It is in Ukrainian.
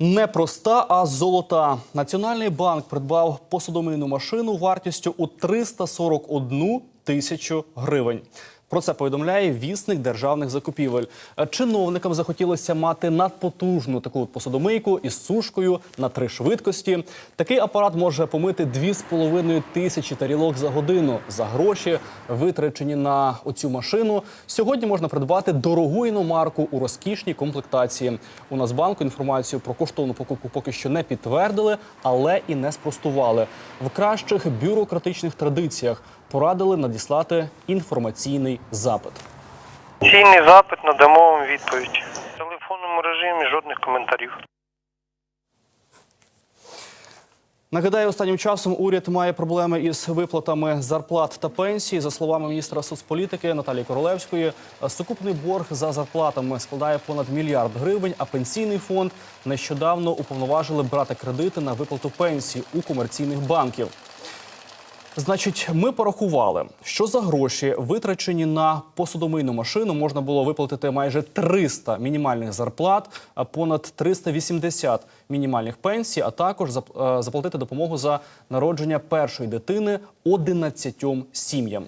Непроста, а золота. Національний банк придбав посудомийну машину вартістю у 341 тисячу гривень. Про це повідомляє вісник державних закупівель. Е, Чиновникам захотілося мати надпотужну таку посудомийку із сушкою на три швидкості. Такий апарат може помити 2,5 тисячі тарілок за годину. За гроші, витрачені на оцю машину, сьогодні можна придбати дорогу іномарку у розкішній комплектації. У Нацбанку інформацію про коштовну покупку поки що не підтвердили, але і не спростували. В кращих бюрократичних традиціях порадили надіслати інформаційний запит. Ційний запит надамо вам відповідь. В телефонному режимі жодних коментарів. Нагадаю, останнім часом уряд має проблеми із виплатами зарплат та пенсій. За словами міністра соцполітики Наталії Королевської, сукупний борг за зарплатами складає понад мільярд гривень. А пенсійний фонд нещодавно уповноважили брати кредити на виплату пенсій у комерційних банків. Значить, ми порахували, що за гроші, витрачені на посудомийну машину, можна було виплатити майже 300 мінімальних зарплат, понад 380 мінімальних пенсій, а також е, заплатити допомогу за народження першої дитини 11 сім'ям.